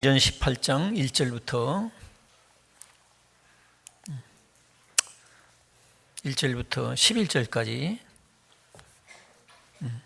전 18장 1절부터 1절부터 11절까지 음,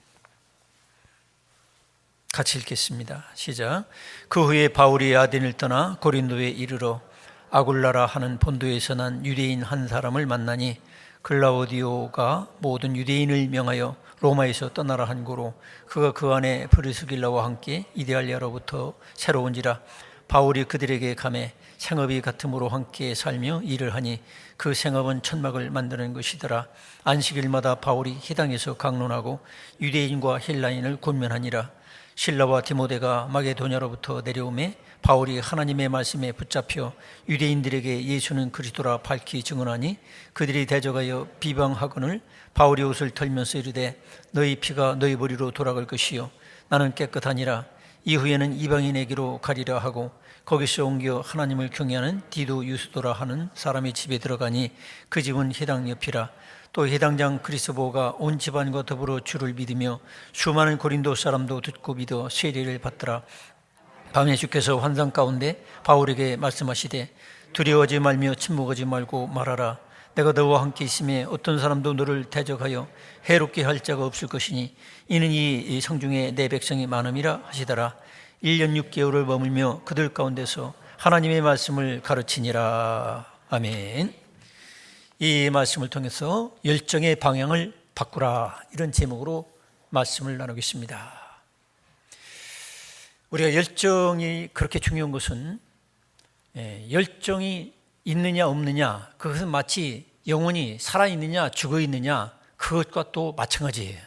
같이 읽겠습니다. 시작. 그 후에 바울이 아덴을 떠나 고린도에 이르러 아굴라라 하는 본도에서 난 유대인 한 사람을 만나니 글라우디오가 모든 유대인을 명하여 로마에서 떠나라 한 고로 그가 그 안에 브리스길라와 함께 이데알리아로부터 새로운지라 바울이 그들에게 감해 생업이 같음으로 함께 살며 일을 하니 그 생업은 천막을 만드는 것이더라. 안식일마다 바울이 희당에서 강론하고 유대인과 헬라인을 권면하니라. 신라와 디모데가 마게도냐로부터 내려오매 바울이 하나님의 말씀에 붙잡혀 유대인들에게 예수는 그리스도라 밝히 증언하니 그들이 대적하여 비방하거늘 바울이 옷을 털면서 이르되 너희 피가 너희 머리로 돌아갈 것이요. 나는 깨끗하니라. 이후에는 이방인에게로 가리라 하고 거기서 옮겨 하나님을 경외하는 디도 유스도라 하는 사람의 집에 들어가니 그 집은 해당 옆이라. 또 해당장 그리스보가 온 집안과 더불어 주를 믿으며 수많은 고린도 사람도 듣고 믿어 세례를 받더라 밤에 주께서 환상 가운데 바울에게 말씀하시되 두려워하지 말며 침묵하지 말고 말하라. 내가 너와 함께 있음에 어떤 사람도 너를 대적하여 해롭게 할 자가 없을 것이니 이는 이 성중에 내 백성이 많음이라 하시더라. 1년 6개월을 머물며 그들 가운데서 하나님의 말씀을 가르치니라. 아멘. 이 말씀을 통해서 열정의 방향을 바꾸라. 이런 제목으로 말씀을 나누겠습니다 우리가 열정이 그렇게 중요한 것은 예, 열정이 있느냐 없느냐 그것은 마치 영혼이 살아 있느냐 죽어 있느냐 그것과 또 마찬가지예요.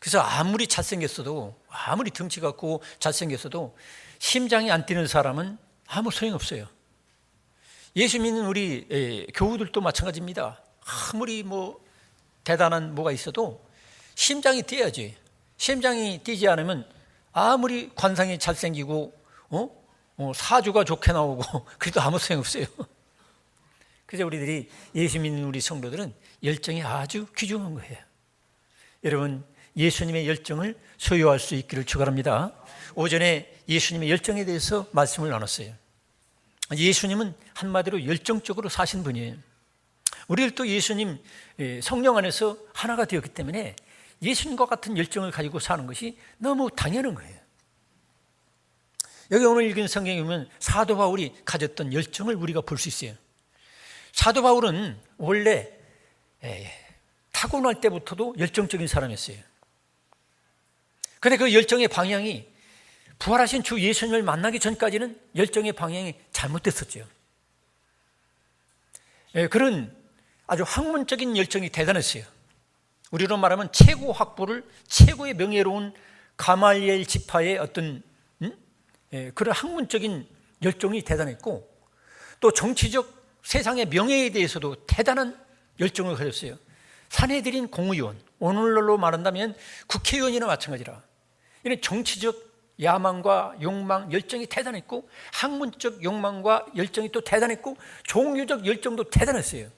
그래서 아무리 잘생겼어도 아무리 덩치 같고 잘생겼어도 심장이 안 뛰는 사람은 아무 소용 없어요. 예수 믿는 우리 예, 교우들도 마찬가지입니다. 아무리 뭐 대단한 뭐가 있어도 심장이 뛰어야지. 심장이 뛰지 않으면 아무리 관상이 잘생기고 어? 어, 사주가 좋게 나오고 그래도 아무 소용 없어요. 그래서 우리들이 예수 믿는 우리 성도들은 열정이 아주 귀중한 거예요. 여러분 예수님의 열정을 소유할 수 있기를 축원합니다. 오전에 예수님의 열정에 대해서 말씀을 나눴어요. 예수님은 한마디로 열정적으로 사신 분이에요. 우리들도 예수님 예, 성령 안에서 하나가 되었기 때문에 예수님과 같은 열정을 가지고 사는 것이 너무 당연한 거예요. 여기 오늘 읽은 성경에 보면 사도 바울이 가졌던 열정을 우리가 볼 수 있어요. 사도 바울은 원래 타고날 때부터도 열정적인 사람이었어요. 그런데 그 열정의 방향이 부활하신 주 예수님을 만나기 전까지는 열정의 방향이 잘못됐었죠. 그런 아주 학문적인 열정이 대단했어요. 우리로 말하면 최고 학부를 최고의 명예로운 가말리엘 지파의 어떤 음? 예, 그런 학문적인 열정이 대단했고 또 정치적 세상의 명예에 대해서도 대단한 열정을 가졌어요. 사내들인 공의원, 오늘날로 말한다면 국회의원이나 마찬가지라. 이런 정치적 야망과 욕망, 열정이 대단했고 학문적 욕망과 열정이 또 대단했고 종교적 열정도 대단했어요.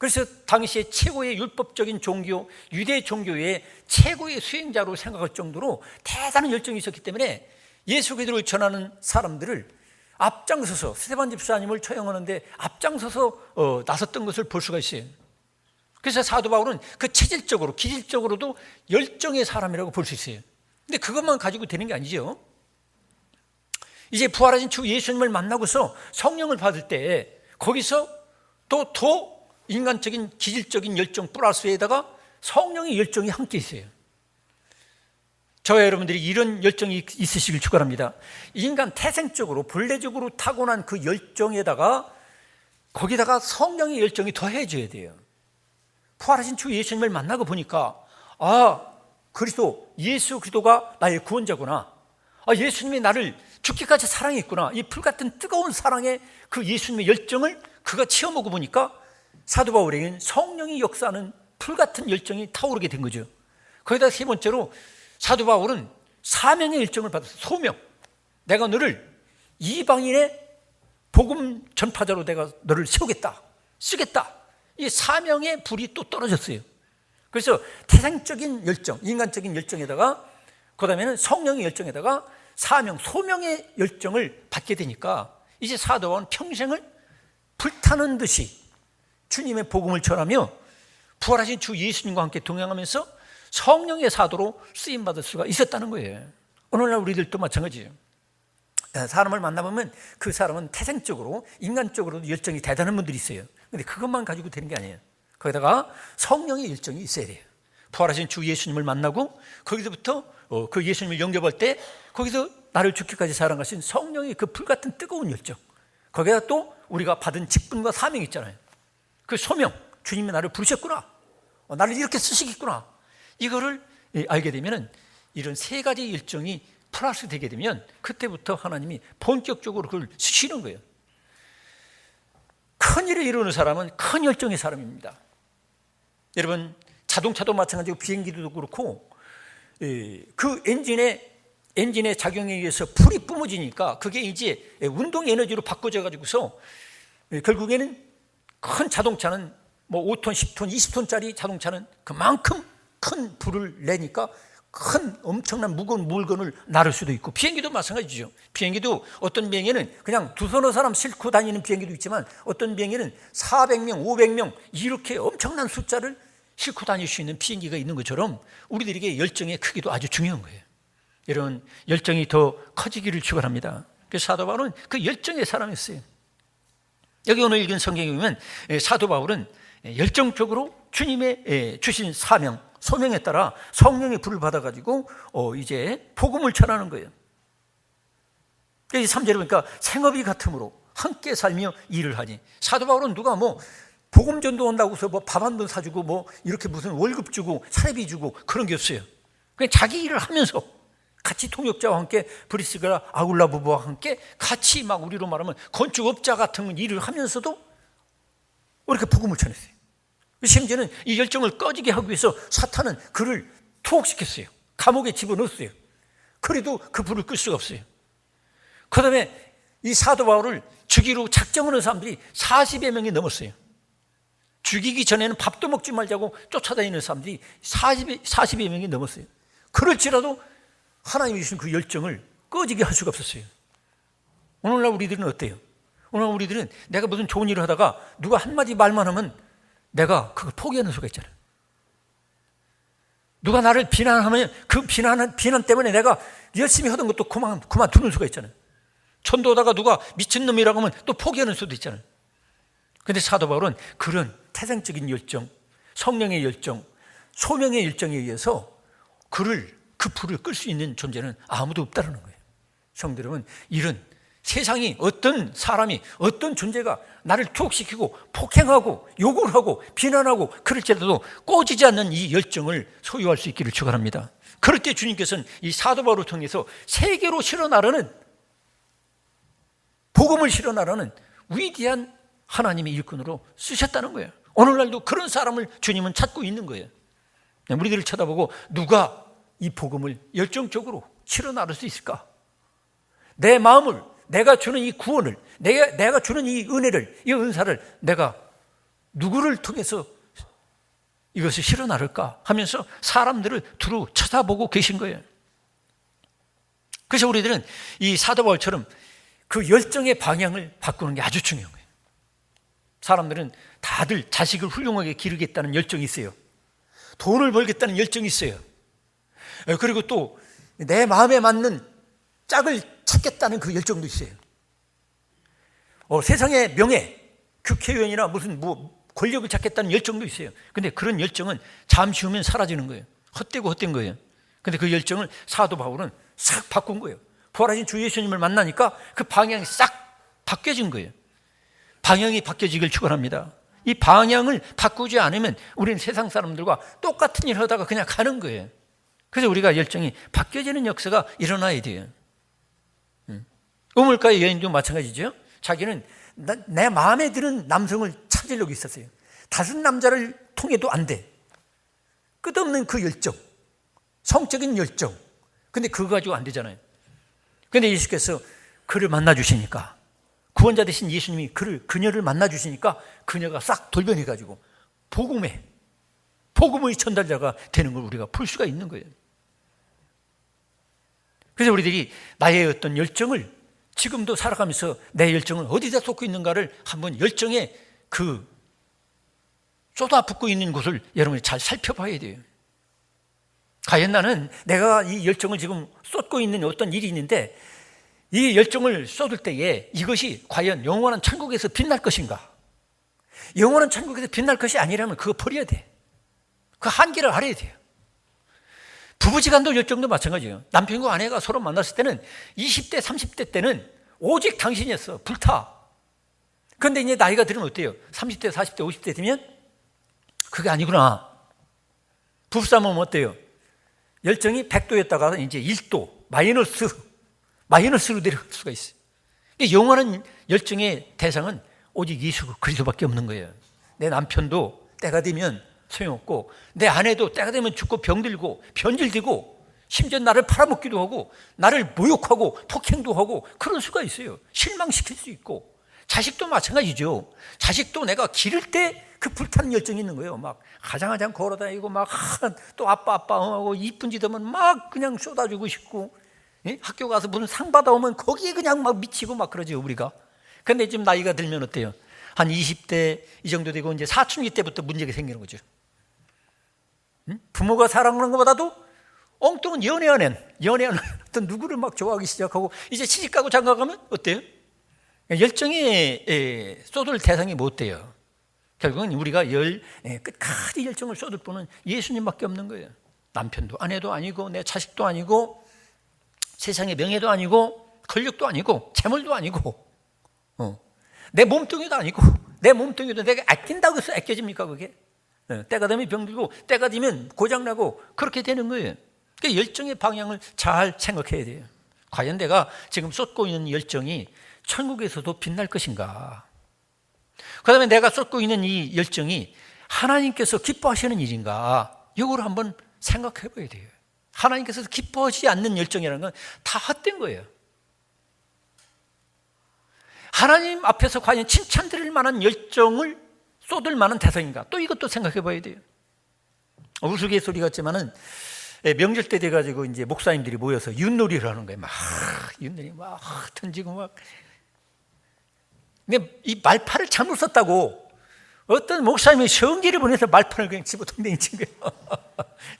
그래서 당시에 최고의 율법적인 종교, 유대 종교의 최고의 수행자로 생각할 정도로 대단한 열정이 있었기 때문에 예수 그리스도를 전하는 사람들을 앞장서서 스테반 집사님을 처형하는데 앞장서서 어, 나섰던 것을 볼 수가 있어요. 그래서 사도 바울은 그 체질적으로, 기질적으로도 열정의 사람이라고 볼 수 있어요. 근데 그것만 가지고 되는 게 아니죠. 이제 부활하신 주 예수님을 만나고서 성령을 받을 때 거기서 또더 인간적인 기질적인 열정 플러스에다가 성령의 열정이 함께 있어요. 저와 여러분들이 이런 열정이 있으시길 축원합니다. 인간 태생적으로 본래적으로 타고난 그 열정에다가 거기다가 성령의 열정이 더해져야 돼요. 부활하신 주 예수님을 만나고 보니까 아 그리스도 예수 그리스도가 나의 구원자구나. 아 예수님이 나를 죽기까지 사랑했구나. 이 불 같은 뜨거운 사랑의 그 예수님의 열정을 그가 체험하고 보니까 사도 바울에게는 성령이 역사하는 불 같은 열정이 타오르게 된 거죠. 거기다 세 번째로 사도 바울은 사명의 일정을 받았어. 소명. 내가 너를 이방인의 복음 전파자로 내가 너를 세우겠다. 쓰겠다. 이 사명의 불이 또 떨어졌어요. 그래서 태생적인 열정, 인간적인 열정에다가 그 다음에는 성령의 열정에다가 사명, 소명의 열정을 받게 되니까 이제 사도 바울은 평생을 불타는 듯이 주님의 복음을 전하며 부활하신 주 예수님과 함께 동행하면서 성령의 사도로 쓰임 받을 수가 있었다는 거예요. 오늘날 우리들도 마찬가지예요. 사람을 만나보면 그 사람은 태생적으로 인간적으로도 열정이 대단한 분들이 있어요. 근데 그것만 가지고 되는 게 아니에요. 거기다가 성령의 열정이 있어야 돼요. 부활하신 주 예수님을 만나고 거기서부터 어, 그 예수님을 영접할 때 거기서 나를 죽기까지 사랑하신 성령의 그 불같은 뜨거운 열정. 거기다 또 우리가 받은 직분과 사명이 있잖아요. 그 소명, 주님이 나를 부르셨구나. 어, 나를 이렇게 쓰시겠구나. 이거를 예, 알게 되면은 이런 세 가지 열정이 플러스 되게 되면 그때부터 하나님이 본격적으로 그걸 쓰시는 거예요. 큰 일을 이루는 사람은 큰 열정의 사람입니다. 여러분 자동차도 마찬가지고 비행기도 그렇고 예, 그 엔진의 엔진의 작용에 의해서 불이 뿜어지니까 그게 이제 운동 에너지로 바꿔져 가지고서 예, 결국에는 큰 자동차는 뭐 5톤, 10톤, 20톤짜리 자동차는 그만큼 큰 불을 내니까 큰 엄청난 무거운 물건을 나를 수도 있고 비행기도 마찬가지죠. 비행기도 어떤 비행기는 그냥 두 서너 사람 싣고 다니는 비행기도 있지만 어떤 비행기는 400명, 500명 이렇게 엄청난 숫자를 싣고 다닐 수 있는 비행기가 있는 것처럼 우리들에게 열정의 크기도 아주 중요한 거예요. 이런 열정이 더 커지기를 축원합니다. 그래서 사도 바울은 그 열정의 사람이었어요. 여기 오늘 읽은 성경에 보면 사도 바울은 열정적으로 주님의 주신 사명, 소명에 따라 성령의 불을 받아가지고 어 이제 복음을 전하는 거예요. 그래서 3절에 보니까 생업이 같으므로 함께 살며 일을 하니 사도 바울은 누가 뭐 복음 전도 온다고 해서 뭐 밥한번 사주고 뭐 이렇게 무슨 월급 주고 사례비 주고 그런 게 없어요. 그냥 자기 일을 하면서 같이 통역자와 함께 브리스가 아굴라 부부와 함께 같이 막 우리로 말하면 건축업자 같은 일을 하면서도 이렇게 복음을 전했어요. 심지어는 이 열정을 꺼지게 하기 위해서 사탄은 그를 투옥시켰어요. 감옥에 집어넣었어요. 그래도 그 불을 끌 수가 없어요. 그 다음에 이 사도 바울을 죽이로 작정하는 사람들이 40여 명이 넘었어요. 죽이기 전에는 밥도 먹지 말자고 쫓아다니는 사람들이 40여, 40여 명이 넘었어요. 그럴지라도 하나님이 주신 그 열정을 꺼지게 할 수가 없었어요. 오늘날 우리들은 어때요? 오늘 우리들은 내가 무슨 좋은 일을 하다가 누가 한마디 말만 하면 내가 그걸 포기하는 수가 있잖아요. 누가 나를 비난하면 그 비난, 비난 때문에 내가 열심히 하던 것도 그만, 그만두는 수가 있잖아요. 천도다가 누가 미친놈이라고 하면 또 포기하는 수도 있잖아요. 근데 사도 바울은 그런 태생적인 열정, 성령의 열정, 소명의 열정에 의해서 그를, 그 불을 끌 수 있는 존재는 아무도 없다는 거예요. 성도 여러분, 이런 세상이 어떤 사람이 어떤 존재가 나를 투옥시키고 폭행하고 욕을 하고 비난하고 그럴지라도 꺼지지 않는 이 열정을 소유할 수 있기를 축원합니다. 그럴 때 주님께서는 이 사도 바울을 통해서 세계로 실어나르는 복음을 실어나르는 위대한 하나님의 일꾼으로 쓰셨다는 거예요. 오늘날도 그런 사람을 주님은 찾고 있는 거예요. 우리들을 쳐다보고 누가 이 복음을 열정적으로 실어나를 수 있을까? 내 마음을 내가 주는 이 구원을, 내가, 내가 주는 이 은혜를, 이 은사를 내가 누구를 통해서 이것을 실어 나를까 하면서 사람들을 두루 쳐다보고 계신 거예요. 그래서 우리들은 이 사도 바울처럼 그 열정의 방향을 바꾸는 게 아주 중요한 거예요. 사람들은 다들 자식을 훌륭하게 기르겠다는 열정이 있어요. 돈을 벌겠다는 열정이 있어요. 그리고 또 내 마음에 맞는 짝을 찾겠다는 그 열정도 있어요. 어, 세상의 명예, 국회의원이나 무슨 뭐 권력을 찾겠다는 열정도 있어요. 근데 그런 열정은 잠시 후면 사라지는 거예요. 헛되고 헛된 거예요. 근데 그 열정을 사도 바울은 싹 바꾼 거예요. 부활하신 주 예수님을 만나니까 그 방향이 싹 바뀌어진 거예요. 방향이 바뀌어지길 축원합니다. 이 방향을 바꾸지 않으면 우리는 세상 사람들과 똑같은 일을 하다가 그냥 가는 거예요. 그래서 우리가 열정이 바뀌어지는 역사가 일어나야 돼요. 우물가의 여인도 마찬가지죠. 자기는 내 마음에 드는 남성을 찾으려고 있었어요. 다른 남자를 통해도 안 돼. 끝없는 그 열정. 성적인 열정. 근데 그거 가지고 안 되잖아요. 근데 예수께서 그를 만나 주시니까 구원자 되신 예수님이 그를 그녀를 만나 주시니까 그녀가 싹 돌변해 가지고 복음에 복음의 전달자가 되는 걸 우리가 볼 수가 있는 거예요. 그래서 우리들이 나의 어떤 열정을 지금도 살아가면서 내 열정을 어디다 쏟고 있는가를 한번 열정의 그 쏟아붓고 있는 곳을 여러분이 잘 살펴봐야 돼요. 과연 나는 내가 이 열정을 지금 쏟고 있는 어떤 일이 있는데 이 열정을 쏟을 때에 이것이 과연 영원한 천국에서 빛날 것인가? 영원한 천국에서 빛날 것이 아니라면 그거 버려야 돼. 그 한계를 알아야 돼요. 부부지간도 열정도 마찬가지예요. 남편과 아내가 서로 만났을 때는 20대, 30대 때는 오직 당신이었어. 불타. 그런데 이제 나이가 들으면 어때요? 30대, 40대, 50대 되면 그게 아니구나. 부부싸움은 어때요? 열정이 100도였다가 이제 1도, 마이너스, 마이너스로 내려갈 수가 있어요. 영원한 열정의 대상은 오직 예수 그리스도밖에 없는 거예요. 내 남편도 때가 되면 소용없고 내 아내도 때가 되면 죽고 병들고 변질되고 심지어 나를 팔아먹기도 하고 나를 모욕하고 폭행도 하고 그럴 수가 있어요. 실망시킬 수 있고 자식도 마찬가지죠. 자식도 내가 기를 때 그 불타는 열정이 있는 거예요. 막 가장가장 걸어다니고 막 또 아빠 아빠 하고 이쁜 짓 하면 막 그냥 쏟아주고 싶고 예? 학교 가서 무슨 상 받아오면 거기에 그냥 막 미치고 막 그러죠 우리가. 근데 지금 나이가 들면 어때요? 한 20대 이 정도 되고 이제 사춘기 때부터 문제가 생기는 거죠. 부모가 사랑하는 것보다도 엉뚱한 연애하는 연애하는 어떤 누구를 막 좋아하기 시작하고 이제 시집가고 장가가면 어때요? 열정에 예, 쏟을 대상이 못 돼요. 결국은 우리가 열 예, 끝까지 열정을 쏟을 분은 예수님밖에 없는 거예요. 남편도 아내도 아니고 내 자식도 아니고 세상의 명예도 아니고 권력도 아니고 재물도 아니고 어. 내 몸뚱이도 아니고 내 몸뚱이도 내가 아낀다고 해서 아껴집니까 그게? 예, 때가 되면 병들고 때가 되면 고장나고 그렇게 되는 거예요. 그 열정의 방향을 잘 생각해야 돼요. 과연 내가 지금 쏟고 있는 열정이 천국에서도 빛날 것인가? 그 다음에 내가 쏟고 있는 이 열정이 하나님께서 기뻐하시는 일인가? 이걸 한번 생각해 봐야 돼요. 하나님께서 기뻐하지 않는 열정이라는 건 다 헛된 거예요. 하나님 앞에서 과연 칭찬드릴 만한 열정을 쏟을 만한 대상인가? 또 이것도 생각해 봐야 돼요. 우스갯소리 같지만은 예, 명절 때 돼가지고 이제 목사님들이 모여서 윷놀이를 하는 거예요. 막 윷놀이 막 던지고 막. 근데 이 말팔을 잘못 썼다고 어떤 목사님이 성기를 보내서 말팔을 그냥 집어던댕이 친 거예요.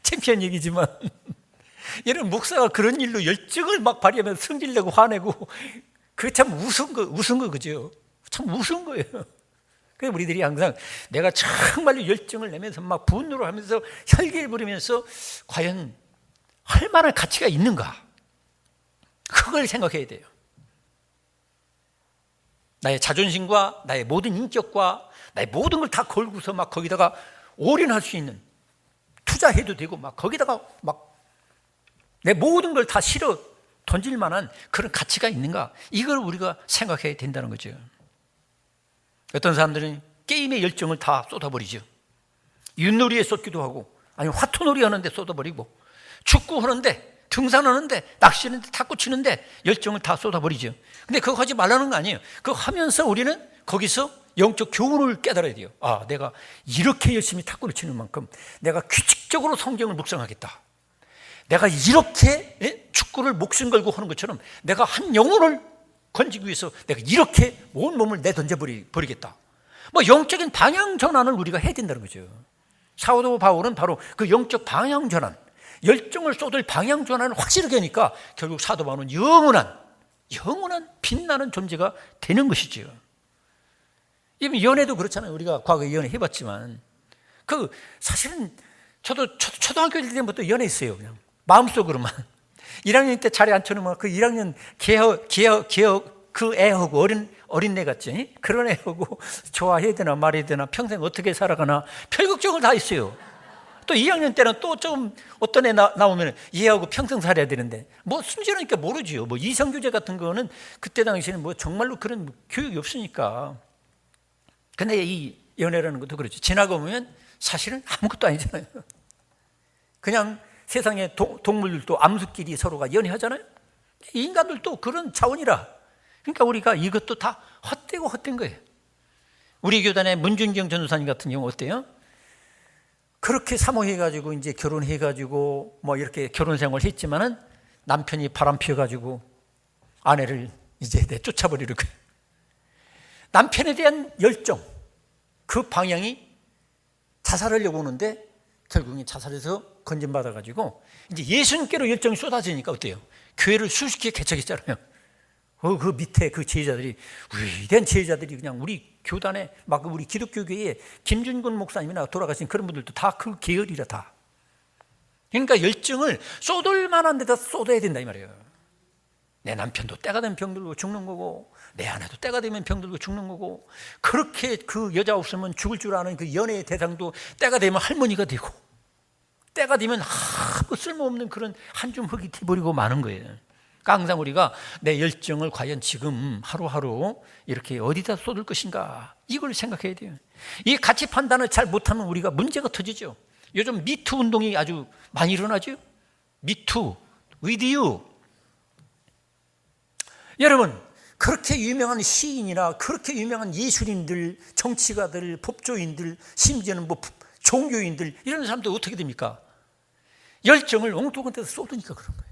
창피한 얘기지만. 이런 목사가 그런 일로 열정을 막 발휘하면 성질내고 화내고 그게 참 우스운 거, 우스운 거 그죠? 참 우스운 거예요. 그래서 우리들이 항상 내가 정말로 열정을 내면서 막 분노를 하면서 혈기를 부리면서 과연 할 만한 가치가 있는가? 그걸 생각해야 돼요. 나의 자존심과 나의 모든 인격과 나의 모든 걸 다 걸고서 막 거기다가 올인할 수 있는 투자해도 되고 막 거기다가 막 내 모든 걸 다 실어 던질 만한 그런 가치가 있는가? 이걸 우리가 생각해야 된다는 거죠. 어떤 사람들은 게임의 열정을 다 쏟아버리죠. 윷놀이에 쏟기도 하고, 아니 화투놀이 하는데 쏟아버리고, 축구 하는데, 등산하는데, 낚시하는데, 탁구 치는데 열정을 다 쏟아버리죠. 근데 그거 하지 말라는 거 아니에요. 그거 하면서 우리는 거기서 영적 교훈을 깨달아야 돼요. 아, 내가 이렇게 열심히 탁구를 치는 만큼 내가 규칙적으로 성경을 묵상하겠다. 내가 이렇게 축구를 목숨 걸고 하는 것처럼 내가 한 영혼을 건지기 위해서 내가 이렇게 온 몸을 내던져 버리겠다. 뭐 영적인 방향 전환을 우리가 해야 된다는 거죠. 사도 바울은 바로 그 영적 방향 전환, 열정을 쏟을 방향 전환을 확실하게 하니까 결국 사도 바울은 영원한, 영원한 빛나는 존재가 되는 것이죠. 이미 연애도 그렇잖아요. 우리가 과거에 연애 해봤지만. 그 사실은 저도 초등학교 때부터 연애했어요. 그냥. 마음속으로만. 1학년 때 자리에 앉혀놓으면 그 1학년 개혁, 개혁, 개혁 그 애하고 어린, 어린애 같지? 그런 애하고 좋아해야 되나 말해야 되나 평생 어떻게 살아가나 별 걱정을 다 했어요. 또 2학년 때는 또 좀 어떤 애 나, 나오면 얘하고 평생 살아야 되는데 뭐 순진하니까 모르지요. 뭐 이성교제 같은 거는 그때 당시에는 뭐 정말로 그런 교육이 없으니까. 근데 이 연애라는 것도 그렇죠. 지나고 보면 사실은 아무것도 아니잖아요. 그냥 세상의 도, 동물들도 암수끼리 서로가 연애하잖아요. 인간들도 그런 차원이라. 그러니까 우리가 이것도 다 헛되고 헛된 거예요. 우리 교단의 문준경 전도사님 같은 경우 어때요? 그렇게 사모해가지고 이제 결혼해가지고 뭐 이렇게 결혼 생활을 했지만은 남편이 바람 피워가지고 아내를 이제 내쫓아버리는 거예요. 남편에 대한 열정, 그 방향이 자살하려고 오는데 결국엔 자살해서 건진받아가지고 이제 예수님께로 열정이 쏟아지니까 어때요? 교회를 수십 개 개척했잖아요. 어, 그 밑에 그 제자들이 위대한 제자들이 그냥 우리 교단에 막 우리 기독교 교회에 김준근 목사님이나 돌아가신 그런 분들도 다 그 계열이라 다. 그러니까 열정을 쏟을 만한 데다 쏟아야 된다 이 말이에요. 내 남편도 때가 되면 병들고 죽는 거고 내 아내도 때가 되면 병들고 죽는 거고 그렇게 그 여자 없으면 죽을 줄 아는 그 연애의 대상도 때가 되면 할머니가 되고 때가 되면 아무 쓸모없는 그런 한 줌 흙이 돼버리고 마는 거예요. 그러니까 항상 우리가 내 열정을 과연 지금 하루하루 이렇게 어디다 쏟을 것인가 이걸 생각해야 돼요. 이 가치 판단을 잘 못하면 우리가 문제가 터지죠. 요즘 미투 운동이 아주 많이 일어나죠. 미투, you. 여러분, 그렇게 유명한 시인이나 그렇게 유명한 예술인들, 정치가들, 법조인들, 심지어는 뭐 종교인들 이런 사람들 어떻게 됩니까? 열정을 엉뚱한 데서 쏟으니까 그런 거예요.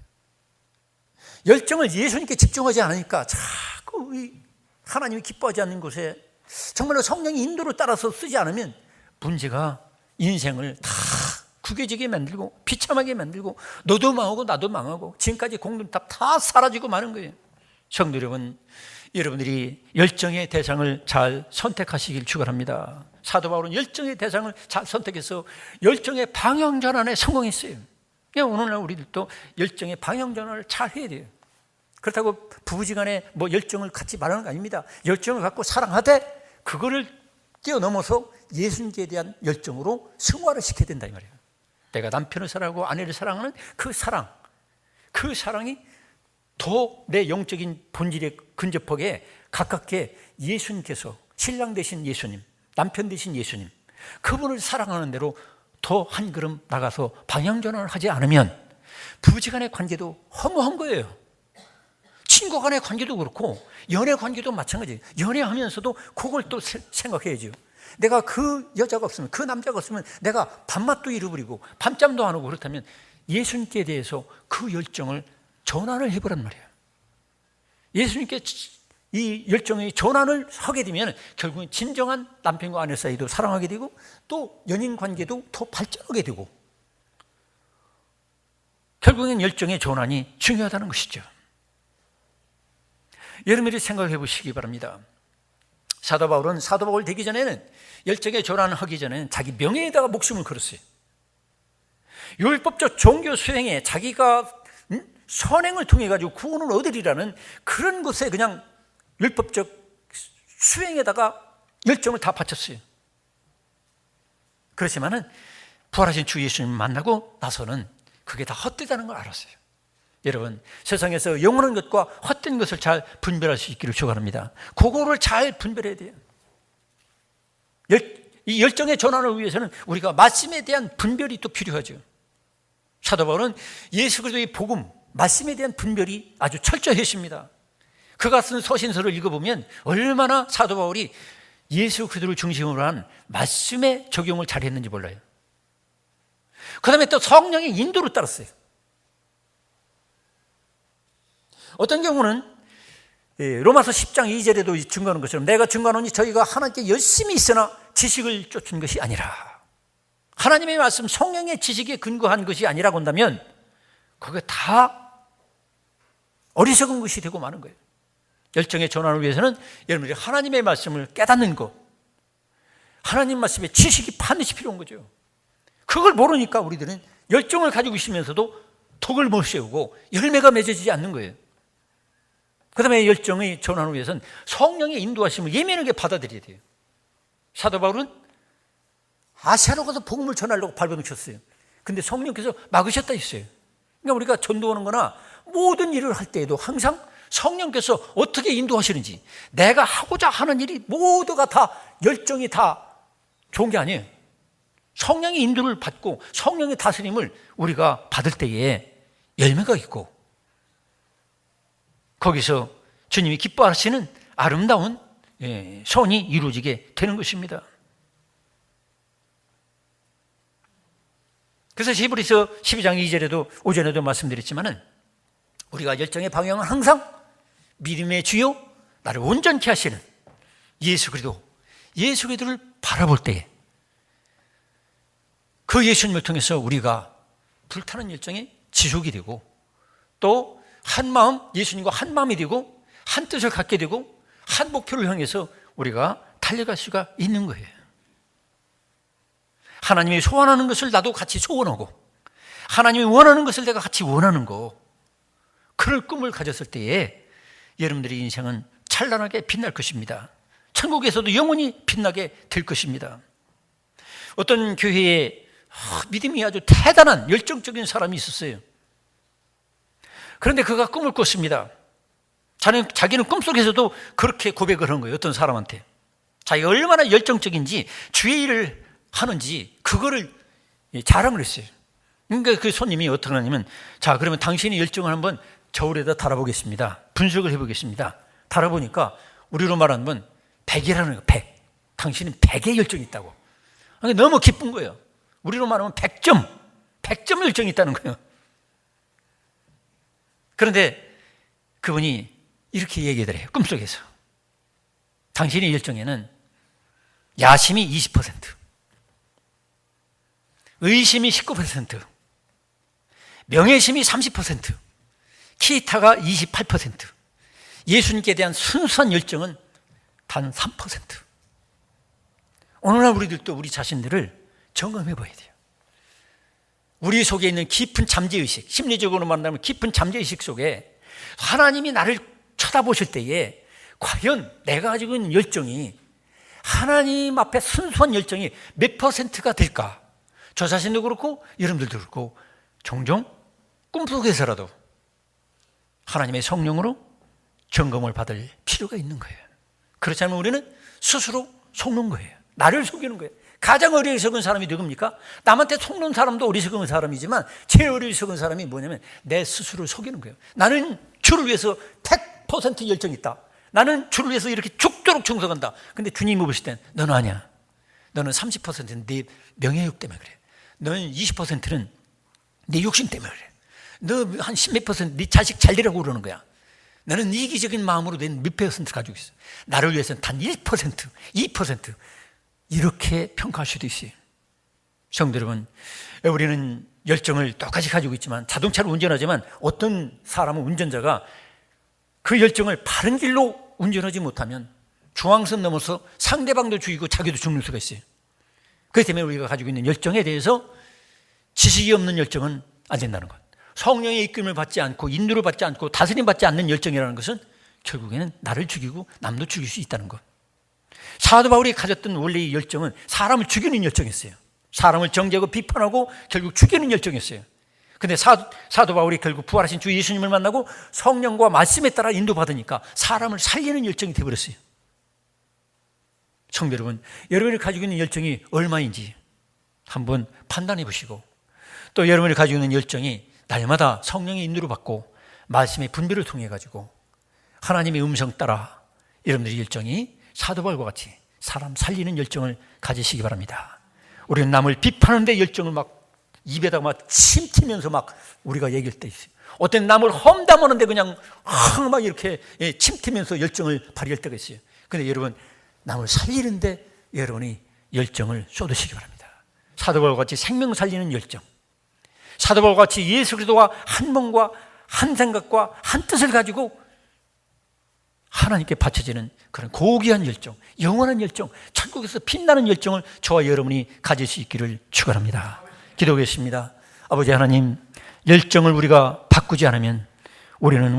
열정을 예수님께 집중하지 않으니까 자꾸 하나님이 기뻐하지 않는 곳에 정말로 성령의 인도를 따라서 쓰지 않으면 문제가 인생을 다 구겨지게 만들고 비참하게 만들고 너도 망하고 나도 망하고 지금까지 공동탑 다 사라지고 마는 거예요. 성도 여러분, 여러분들이 열정의 대상을 잘 선택하시길 축원합니다. 사도 바울은 열정의 대상을 잘 선택해서 열정의 방향 전환에 성공했어요. 그러니까 오늘날 우리들도 열정의 방향 전환을 잘 해야 돼요. 그렇다고 부부지간에 뭐 열정을 갖지 말하는 거 아닙니다. 열정을 갖고 사랑하되 그거를 뛰어넘어서 예수님께 대한 열정으로 승화를 시켜야 된다 이 말이에요. 내가 남편을 사랑하고 아내를 사랑하는 그 사랑, 그 사랑이 더 내 영적인 본질에 근접하게 가깝게 예수님께서 신랑 되신 예수님, 남편 되신 예수님, 그분을 사랑하는 대로 더 한 걸음 나가서 방향 전환을 하지 않으면 부부지간의 관계도 허무한 거예요. 친구 간의 관계도 그렇고 연애 관계도 마찬가지예요. 연애하면서도 그걸 또 생각해야죠. 내가 그 여자가 없으면 그 남자가 없으면 내가 밤맛도 잃어버리고 밤잠도 안 오고 그렇다면 예수님께 대해서 그 열정을 전환을 해보란 말이에요. 예수님께 이 열정의 전환을 하게 되면 결국은 진정한 남편과 아내 사이도 사랑하게 되고 또 연인 관계도 더 발전하게 되고 결국엔 열정의 전환이 중요하다는 것이죠. 여러분들이 생각해 보시기 바랍니다. 사도 바울은 사도 바울 되기 전에는 열정의 전환을 하기 전에는 자기 명예에다가 목숨을 걸었어요. 율법적 종교 수행에 자기가 선행을 통해 가지고 구원을 얻으리라는 그런 것에 그냥 율법적 수행에다가 열정을 다 바쳤어요. 그렇지만은 부활하신 주 예수님 만나고 나서는 그게 다 헛되다는 걸 알았어요. 여러분 세상에서 영원한 것과 헛된 것을 잘 분별할 수 있기를 축원합니다. 그거를 잘 분별해야 돼요. 열, 이 열정의 전환을 위해서는 우리가 말씀에 대한 분별이 또 필요하죠. 사도 바울은 예수 그리스도의 복음, 말씀에 대한 분별이 아주 철저했습니다. 그가 쓴 서신서를 읽어보면 얼마나 사도 바울이 예수 그리스도를 중심으로 한 말씀의 적용을 잘했는지 몰라요. 그 다음에 또 성령의 인도를 따랐어요. 어떤 경우는 예, 로마서 10장 2절에도 증거하는 것처럼 내가 증거하노니 저희가 하나님께 열심히 있으나 지식을 쫓은 것이 아니라 하나님의 말씀 성령의 지식에 근거한 것이 아니라고 한다면 그게 다 어리석은 것이 되고 마는 거예요. 열정의 전환을 위해서는 여러분들이 하나님의 말씀을 깨닫는 것, 하나님 말씀의 지식이 반드시 필요한 거죠. 그걸 모르니까 우리들은 열정을 가지고 있으면서도 덕을 못 세우고 열매가 맺어지지 않는 거예요. 그 다음에 열정의 전환을 위해서는 성령의 인도하심을 예민하게 받아들여야 돼요. 사도 바울은 아시아로 가서 복음을 전하려고 발버둥 쳤어요. 근데 성령께서 막으셨다 했어요. 그러니까 우리가 전도하는 거나 모든 일을 할 때에도 항상 성령께서 어떻게 인도하시는지 내가 하고자 하는 일이 모두가 다 열정이 다 좋은 게 아니에요. 성령의 인도를 받고 성령의 다스림을 우리가 받을 때에 열매가 있고 거기서 주님이 기뻐하시는 아름다운 예, 선이 이루어지게 되는 것입니다. 그래서 히브리서 12장 2절에도 오전에도 말씀드렸지만은 우리가 열정의 방향은 항상 믿음의 주요 나를 온전케 하시는 예수 그리스도 예수 그리스도를 바라볼 때에 그 예수님을 통해서 우리가 불타는 열정이 지속이 되고 또 한 마음 예수님과 한 마음이 되고 한 뜻을 갖게 되고 한 목표를 향해서 우리가 달려갈 수가 있는 거예요. 하나님이 소원하는 것을 나도 같이 소원하고 하나님이 원하는 것을 내가 같이 원하는 거 그럴 꿈을 가졌을 때에 여러분들의 인생은 찬란하게 빛날 것입니다. 천국에서도 영원히 빛나게 될 것입니다. 어떤 교회에 아, 믿음이 아주 대단한 열정적인 사람이 있었어요. 그런데 그가 꿈을 꿨습니다. 자는, 자기는 꿈속에서도 그렇게 고백을 한 거예요. 어떤 사람한테. 자기가 얼마나 열정적인지 주의 일을 하는지 그거를 자랑을 했어요. 그러니까 그 손님이 어떻게 하냐면 자, 그러면 당신의 열정을 한번 저울에다 달아보겠습니다. 분석을 해보겠습니다. 달아보니까 우리로 말하면 100이라는 거예요. 100. 당신은 100의 열정이 있다고. 그러니까 너무 기쁜 거예요. 우리로 말하면 100점. 100점 열정이 있다는 거예요. 그런데 그분이 이렇게 얘기를 해요. 꿈속에서. 당신의 열정에는 야심이 20%, 의심이 19%, 명예심이 30%, 키타가 28%, 예수님께 대한 순수한 열정은 단 3%. 오늘날 우리들도 우리 자신들을 점검해 봐야 돼요. 우리 속에 있는 깊은 잠재의식, 심리적으로 만나면 깊은 잠재의식 속에 하나님이 나를 쳐다보실 때에 과연 내가 가지고 있는 열정이 하나님 앞에 순수한 열정이 몇 퍼센트가 될까? 저 자신도 그렇고 여러분들도 그렇고 종종 꿈속에서라도 하나님의 성령으로 점검을 받을 필요가 있는 거예요. 그렇지 않으면 우리는 스스로 속는 거예요. 나를 속이는 거예요. 가장 어리석은 사람이 누굽니까? 남한테 속는 사람도 어리석은 사람이지만 제일 어리석은 사람이 뭐냐면 내 스스로를 속이는 거예요. 나는 주를 위해서 100% 열정이 있다. 나는 주를 위해서 이렇게 죽도록 충성한다. 근데 주님이 보실 땐 너는 아니야. 너는 30%는 네 명예욕 때문에 그래. 너는 20%는 네 욕심 때문에 그래. 너한 10몇 퍼센트 네 자식 잘 되라고 그러는 거야. 너는 이기적인 마음으로 낸몇 퍼센트 가지고 있어. 나를 위해서는 단 1%, 2% 이렇게 평가할 수도 있어요. 성도 여러분, 우리는 열정을 똑같이 가지고 있지만 자동차를 운전하지만 어떤 사람은 운전자가 그 열정을 바른 길로 운전하지 못하면 중앙선 넘어서 상대방도 죽이고 자기도 죽는 수가 있어요. 그렇기 때문에 우리가 가지고 있는 열정에 대해서 지식이 없는 열정은 안 된다는 것. 성령의 이끌림을 받지 않고 인도를 받지 않고 다스림 받지 않는 열정이라는 것은 결국에는 나를 죽이고 남도 죽일 수 있다는 것. 사도 바울이 가졌던 원래 의 열정은 사람을 죽이는 열정이었어요. 사람을 정죄하고 비판하고 결국 죽이는 열정이었어요. 근데 사도, 사도 바울이 결국 부활하신 주 예수님을 만나고 성령과 말씀에 따라 인도받으니까 사람을 살리는 열정이 되어버렸어요. 성도 여러분, 여러분이 가지고 있는 열정이 얼마인지 한번 판단해 보시고 또 여러분이 가지고 있는 열정이 날마다 성령의 인도를 받고 말씀의 분별을 통해 가지고 하나님의 음성 따라 여러분들의 열정이 사도 바울과 같이 사람 살리는 열정을 가지시기 바랍니다. 우리는 남을 비판하는데 열정을 막 입에다가 막 침튀면서 막 우리가 얘기할 때 있어요. 어떤 남을 험담하는데 그냥 막 이렇게 예, 침튀면서 열정을 발휘할 때가 있어요. 근데 여러분 남을 살리는데 여러분이 열정을 쏟으시기 바랍니다. 사도 바울과 같이 생명 살리는 열정. 사도 바울과 같이 예수 그리스도와 한 몸과 한 생각과 한 뜻을 가지고 하나님께 바쳐지는 그런 고귀한 열정, 영원한 열정, 천국에서 빛나는 열정을 저와 여러분이 가질 수 있기를 축원합니다. 기도하겠습니다. 아버지 하나님, 열정을 우리가 바꾸지 않으면 우리는